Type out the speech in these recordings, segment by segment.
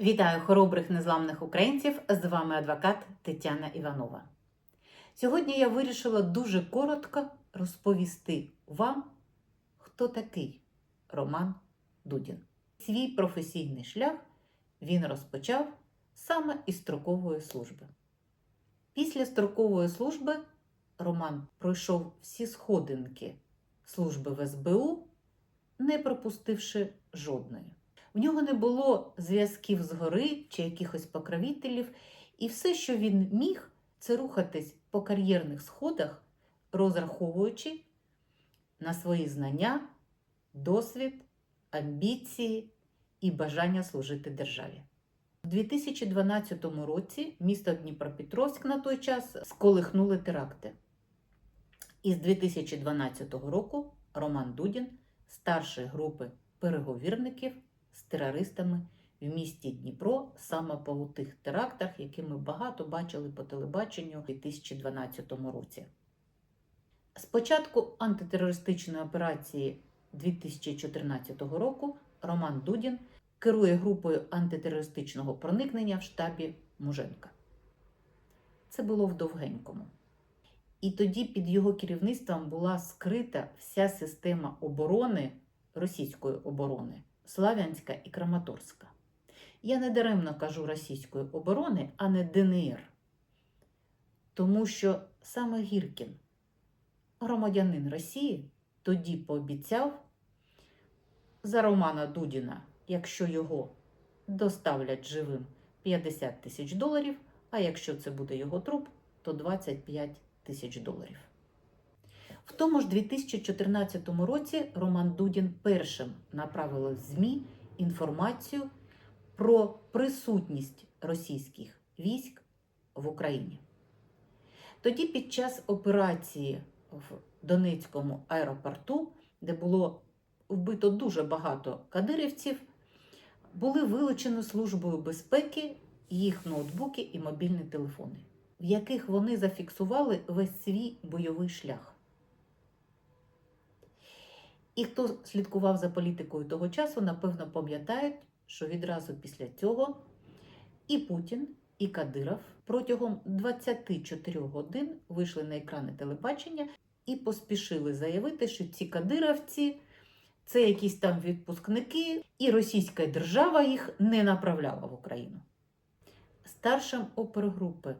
Вітаю хоробрих незламних українців! З вами адвокат Тетяна Іванова. Сьогодні я вирішила дуже коротко розповісти вам, хто такий Роман Дудін. Свій професійний шлях він розпочав саме із строкової служби. Після строкової служби Роман пройшов всі сходинки служби в СБУ, не пропустивши жодної. В нього не було зв'язків згори чи якихось покровителів, і все, що він міг, це рухатись по кар'єрних сходах, розраховуючи на свої знання, досвід, амбіції і бажання служити державі. У 2012 році місто Дніпропетровськ на той час сколихнули теракти. І з 2012 року Роман Дудін, старший групи переговірників з терористами в місті Дніпро саме по тих терактах, які ми багато бачили по телебаченню у 2012 році. З початку антитерористичної операції 2014 року Роман Дудін керує групою антитерористичного проникнення в штабі Муженка. Це було в Довгенькому. І тоді під його керівництвом була скрита вся система оборони російської оборони. Славянська і Краматорська. Я не даремно кажу російської оборони, а не ДНР. Тому що саме Гіркін, громадянин Росії, тоді пообіцяв за Романа Дудіна, якщо його доставлять живим 50 тисяч доларів, а якщо це буде його труп, то 25 тисяч доларів. В тому ж 2014 році Роман Дудін першим направив в ЗМІ інформацію про присутність російських військ в Україні. Тоді, під час операції в Донецькому аеропорту, де було вбито дуже багато кадирівців, були вилучені Службою безпеки їх ноутбуки і мобільні телефони, в яких вони зафіксували весь свій бойовий шлях. І хто слідкував за політикою того часу, напевно, пам'ятають, що відразу після цього і Путін, і Кадиров протягом 24 годин вийшли на екрани телебачення і поспішили заявити, що ці кадировці це якісь там відпускники, і російська держава їх не направляла в Україну. Старшим опергрупи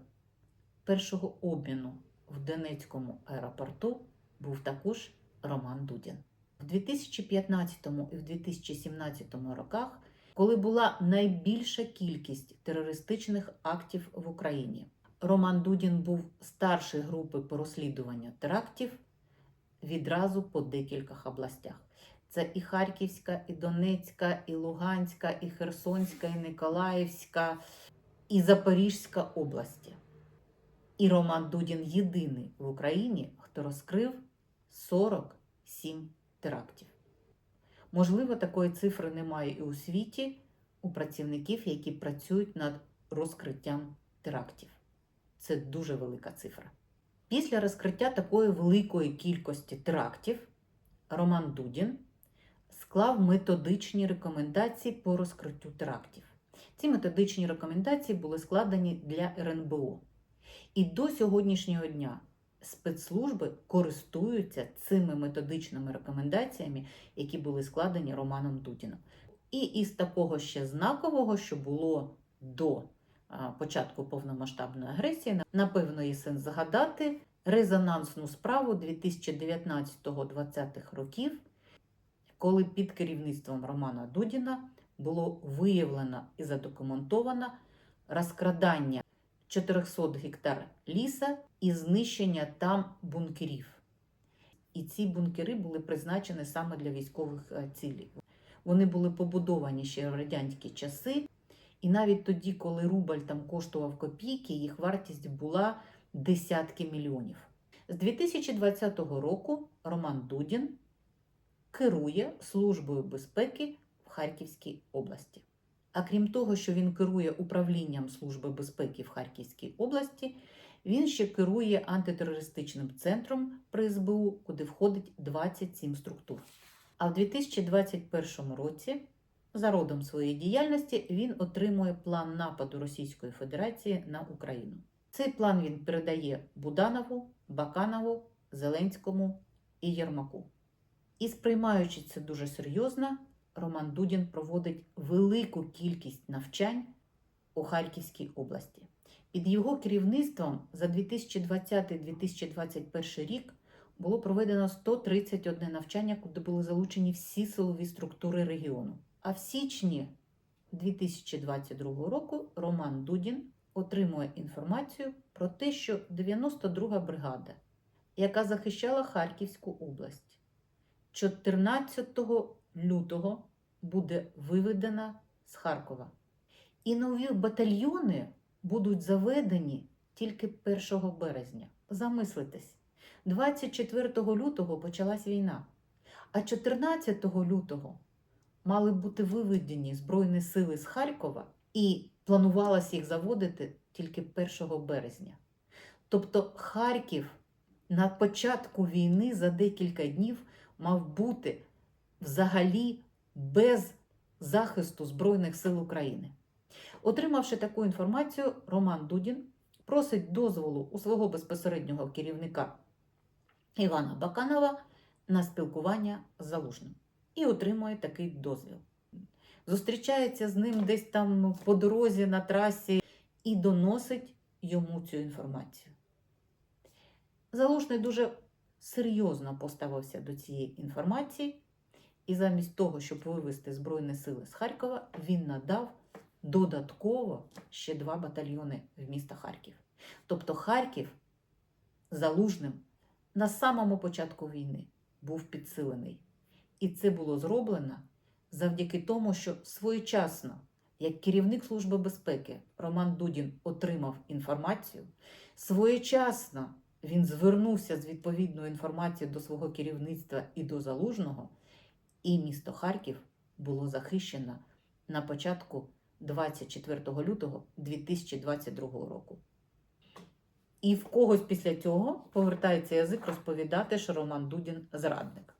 першого обміну в Донецькому аеропорту був також Роман Дудін. В 2015 і в 2017 роках, коли була найбільша кількість терористичних актів в Україні, Роман Дудін був старший групи по розслідуванню терактів відразу по декількох областях. Це і Харківська, і Донецька, і Луганська, і Херсонська, і Николаївська, і Запорізька області. І Роман Дудін єдиний в Україні, хто розкрив 47 терактів. Можливо, такої цифри немає і у світі у працівників, які працюють над розкриттям терактів. Це дуже велика цифра. Після розкриття такої великої кількості терактів Роман Дудін склав методичні рекомендації по розкриттю терактів. Ці методичні рекомендації були складені для РНБО. І до сьогоднішнього дня спецслужби користуються цими методичними рекомендаціями, які були складені Романом Дудіном. І із такого ще знакового, що було до початку повномасштабної агресії, напевно, є сенс згадати резонансну справу 2019-2020 років, коли під керівництвом Романа Дудіна було виявлено і задокументовано розкрадання 400 гектар ліса і знищення там бункерів. І ці бункери були призначені саме для військових цілей. Вони були побудовані ще в радянські часи, і навіть тоді, коли рубль там коштував копійки, їх вартість була десятки мільйонів. З 2020 року Роман Дудін керує Службою безпеки в Харківській області. А крім того, що він керує управлінням Служби безпеки в Харківській області, він ще керує антитерористичним центром при СБУ, куди входить 27 структур. А в 2021 році За родом своєї діяльності він отримує план нападу Російської Федерації на Україну. Цей план він передає Буданову, Баканову, Зеленському і Єрмаку. І сприймаючи це дуже серйозно, Роман Дудін проводить велику кількість навчань у Харківській області. Під його керівництвом за 2020-2021 рік було проведено 131 навчання, куди були залучені всі силові структури регіону. А в січні 2022 року Роман Дудін отримує інформацію про те, що 92-га бригада, яка захищала Харківську область, 14 лютого буде виведена з Харкова. І нові батальйони будуть заведені тільки 1 березня. Замислитесь, 24 лютого почалась війна, а 14 лютого мали бути виведені Збройні сили з Харкова і планувалось їх заводити тільки 1 березня. Тобто Харків на початку війни за декілька днів мав бути взагалі без захисту Збройних сил України. Отримавши таку інформацію, Роман Дудін просить дозволу у свого безпосереднього керівника Івана Баканова на спілкування з Залужним і отримує такий дозвіл. Зустрічається з ним десь там по дорозі на трасі і доносить йому цю інформацію. Залужний дуже серйозно поставився до цієї інформації, і замість того, щоб вивести Збройні сили з Харкова, він надав додатково ще два батальйони в місто Харків. Тобто Харків залужним на самому початку війни був підсилений. І це було зроблено завдяки тому, що своєчасно, як керівник Служби безпеки Роман Дудін отримав інформацію, своєчасно він звернувся з відповідною інформацією до свого керівництва і до залужного, і місто Харків було захищено на початку 24 лютого 2022 року. І в когось після цього повертається язик розповідати, що Роман Дудін зрадник.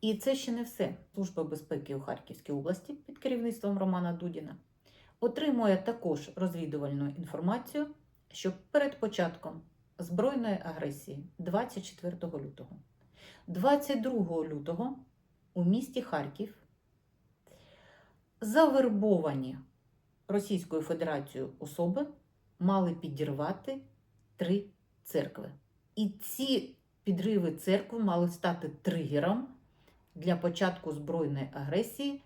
І це ще не все. Служба безпеки у Харківській області під керівництвом Романа Дудіна отримує також розвідувальну інформацію, що перед початком збройної агресії 24 лютого, 22 лютого у місті Харків завербовані Російською Федерацією особи мали підірвати три церкви. І ці підриви церкви мали стати тригером для початку збройної агресії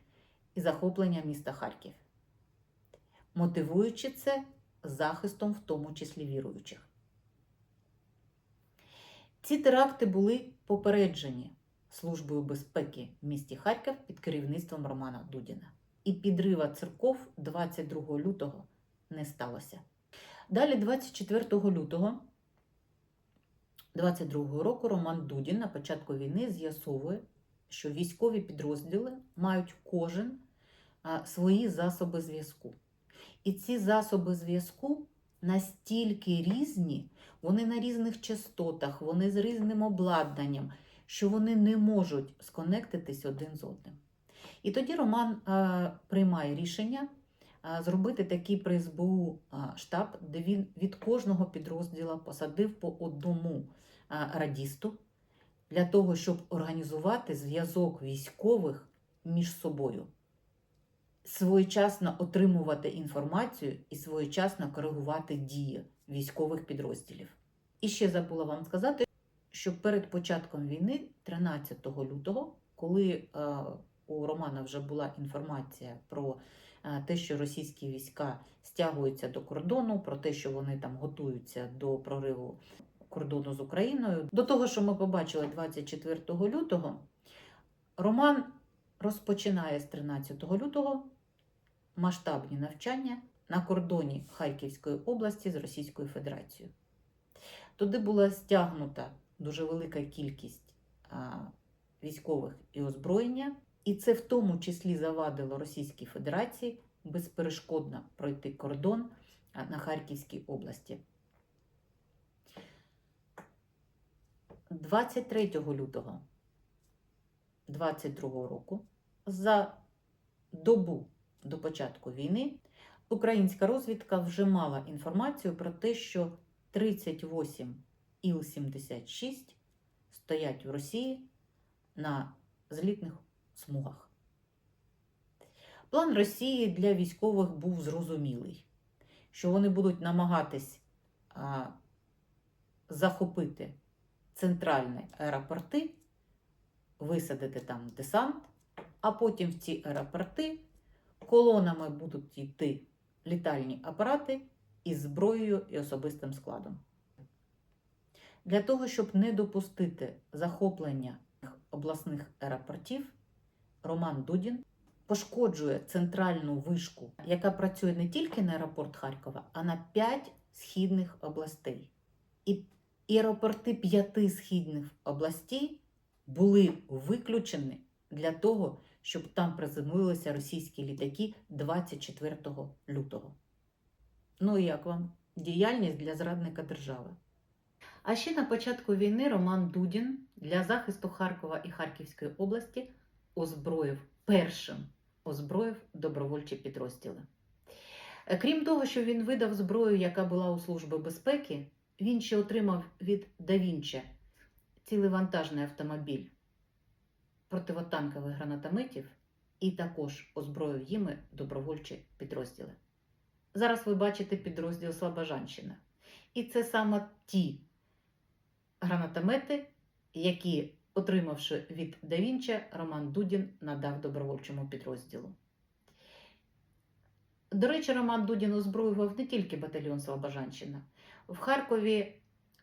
і захоплення міста Харків, мотивуючи це захистом, в тому числі віруючих. Ці теракти були попереджені Службою безпеки в місті Харків під керівництвом Романа Дудіна. І підрива церков 22 лютого не сталося. Далі, 24 лютого 22 року, Роман Дудін на початку війни з'ясовує, що військові підрозділи мають кожен свої засоби зв'язку. І ці засоби зв'язку настільки різні, вони на різних частотах, вони з різним обладнанням, що вони не можуть сконектитись один з одним. І тоді Роман а, приймає рішення а, зробити такий при СБУ а, штаб, де він від кожного підрозділу посадив по одному а, радісту для того, щоб організувати зв'язок військових між собою, своєчасно отримувати інформацію і своєчасно коригувати дії військових підрозділів. І ще забула вам сказати, що перед початком війни, 13 лютого, коли е, у Романа вже була інформація про е, те, що російські війська стягуються до кордону, про те, що вони там готуються до прориву кордону з Україною. До того, що ми побачили 24 лютого, Роман розпочинає з 13 лютого масштабні навчання на кордоні Харківської області з Російською Федерацією. Туди була стягнута дуже велика кількість військових і озброєння, і це в тому числі завадило Російській Федерації безперешкодно пройти кордон на Харківській області. 23 лютого 22 року за добу до початку війни українська розвідка вже мала інформацію про те, що 38 Іл-76 стоять в Росії на злітних смугах. План Росії для військових був зрозумілий, що вони будуть намагатись а, захопити центральні аеропорти, висадити там десант, а потім в ці аеропорти колонами будуть йти літальні апарати із зброєю і особистим складом. Для того, щоб не допустити захоплення обласних аеропортів, Роман Дудін пошкоджує центральну вишку, яка працює не тільки на аеропорт Харкова, а на п'ять східних областей. І аеропорти п'яти східних областей були виключені для того, щоб там приземлилися російські літаки 24 лютого. Ну і як вам? Діяльність для зрадника держави. А ще на початку війни Роман Дудін для захисту Харкова і Харківської області озброїв першим озброїв добровольчі підрозділи. Крім того, що він видав зброю, яка була у Служби безпеки, він ще отримав від Давінча цілий вантажний автомобіль противотанкових гранатометів і також озброїв їми добровольчі підрозділи. Зараз ви бачите підрозділ Слобожанщина. І це саме ті гранатомети, які, отримавши від Давінча, Роман Дудін надав добровольчому підрозділу. До речі, Роман Дудін озброював не тільки батальйон Слобожанщина. В Харкові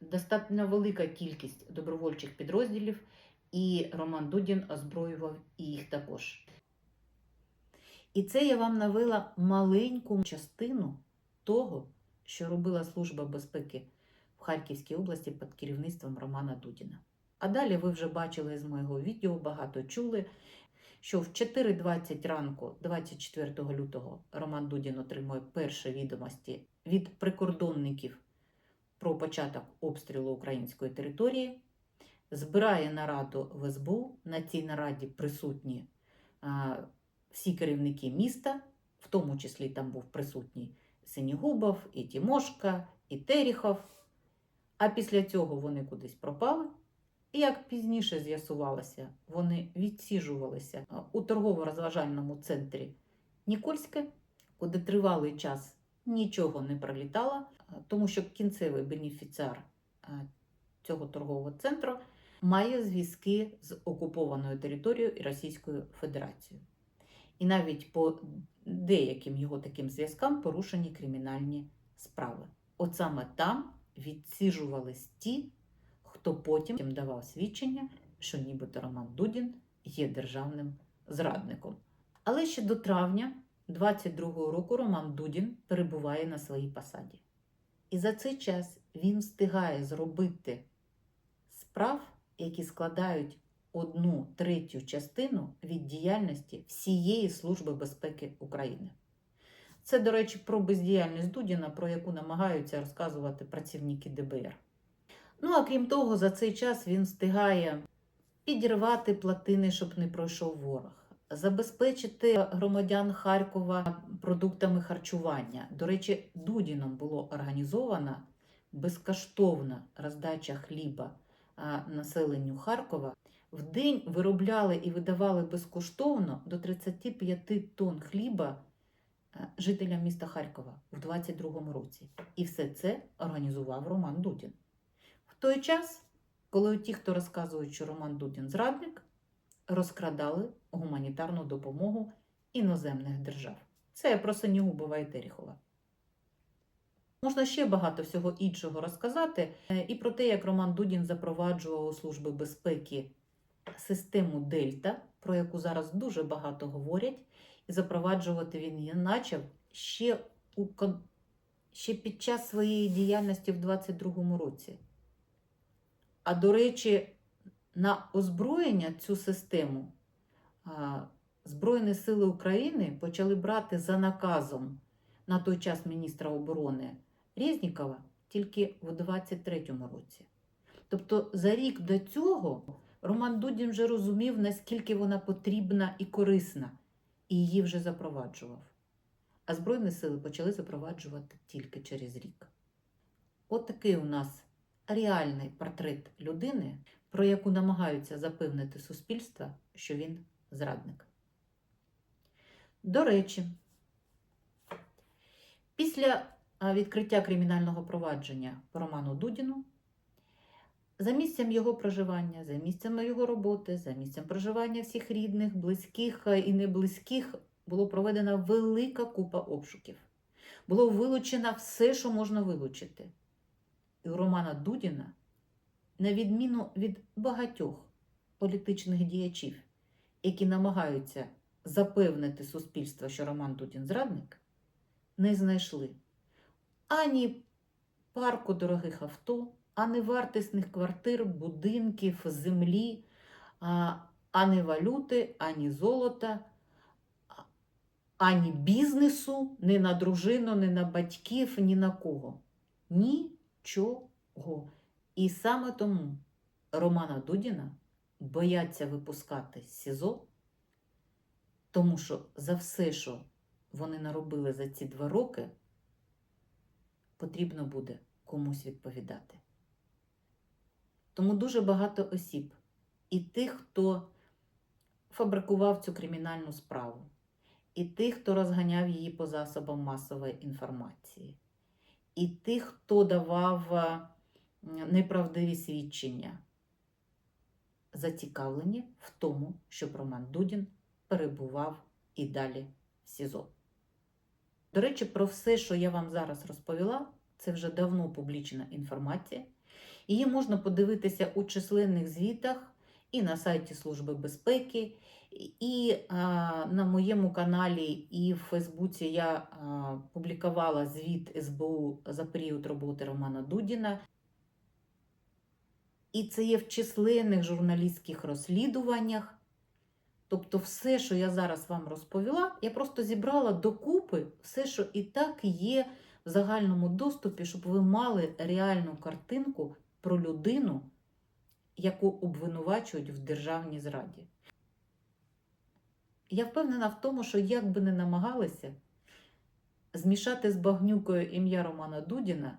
достатньо велика кількість добровольчих підрозділів, і Роман Дудін озброював їх також. І це я вам навела маленьку частину того, що робила Служба безпеки в Харківській області під керівництвом Романа Дудіна. А далі ви вже бачили з моєго відео, багато чули, що в 4.20 ранку, 24 лютого, Роман Дудін отримує перші відомості від прикордонників про початок обстрілу української території, збирає нараду в СБУ. На цій нараді присутні всі керівники міста, в тому числі там був присутній Синігубов, і Тімошка, і Теріхов. А після цього вони кудись пропали. І як пізніше з'ясувалося, вони відсіжувалися у торгово-розважальному центрі Нікольське, куди тривалий час нічого не пролітало, тому що кінцевий бенефіціар цього торгового центру має зв'язки з окупованою територією і Російською Федерацією. І навіть по деяким його таким зв'язкам порушені кримінальні справи. От саме там відсіжувались ті, хто потім давав свідчення, що нібито Роман Дудін є державним зрадником. Але ще до травня 22-го року Роман Дудін перебуває на своїй посаді. І за цей час він встигає зробити справ, які складають одну третю частину від діяльності всієї Служби безпеки України. Це, до речі, про бездіяльність Дудіна, про яку намагаються розказувати працівники ДБР. Ну, а крім того, за цей час він встигає підірвати платини, щоб не пройшов ворог, забезпечити громадян Харкова продуктами харчування. До речі, Дудіном було організована безкоштовна роздача хліба населенню Харкова. В день виробляли і видавали безкоштовно до 35 тонн хліба жителям міста Харкова в 22-му році. І все це організував Роман Дудін. В той час, коли ті, хто розказують, що Роман Дудін зрадник, розкрадали гуманітарну допомогу іноземних держав. Це я про Синігубова і Терехова. Можна ще багато всього іншого розказати і про те, як Роман Дудін запроваджував у Служби безпеки систему Дельта, про яку зараз дуже багато говорять, і запроваджувати він її почав ще, у, ще під час своєї діяльності в 22-му році. А до речі, на озброєння цю систему Збройні Сили України почали брати за наказом на той час міністра оборони Резнікова тільки в 23-му році. Тобто за рік до цього Роман Дудін вже розумів, наскільки вона потрібна і корисна, і її вже запроваджував. А Збройні сили почали запроваджувати тільки через рік. От такий у нас реальний портрет людини, про яку намагаються запевнити суспільство, що він зрадник. До речі, після відкриття кримінального провадження по Роману Дудіну, за місцем його проживання, за місцем його роботи, за місцем проживання всіх рідних, близьких і неблизьких було проведена велика купа обшуків. Було вилучено все, що можна вилучити. І у Романа Дудіна, на відміну від багатьох політичних діячів, які намагаються запевнити суспільство, що Роман Дудін зрадник, не знайшли ані парку дорогих авто, ані вартісних квартир, будинків, землі, ані валюти, ані золота, ані бізнесу, ні на дружину, ні на батьків, ні на кого. Нічого. І саме тому Романа Дудіна бояться випускати з СІЗО, тому що за все, що вони наробили за ці два роки, потрібно буде комусь відповідати. Тому дуже багато осіб, і тих, хто фабрикував цю кримінальну справу, і тих, хто розганяв її по засобам масової інформації, і тих, хто давав е, неправдиві свідчення, зацікавлені в тому, щоб Роман Дудін перебував і далі в СІЗО. До речі, про все, що я вам зараз розповіла, це вже давно публічна інформація. Її можна подивитися у численних звітах і на сайті Служби безпеки, і а, на моєму каналі, і в Фейсбуці я а, публікувала звіт СБУ за період роботи Романа Дудіна. І це є в численних журналістських розслідуваннях. Тобто, все, що я зараз вам розповіла, я просто зібрала докупи все, що і так є в загальному доступі, щоб ви мали реальну картинку про людину, яку обвинувачують в державній зраді. Я впевнена в тому, що як би не намагалися змішати з багнюкою ім'я Романа Дудіна,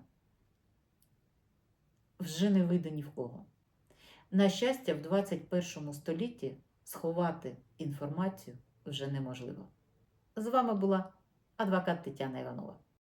вже не вийде ні в кого. На щастя, в 21 столітті сховати інформацію вже неможливо. З вами була адвокат Тетяна Іванова.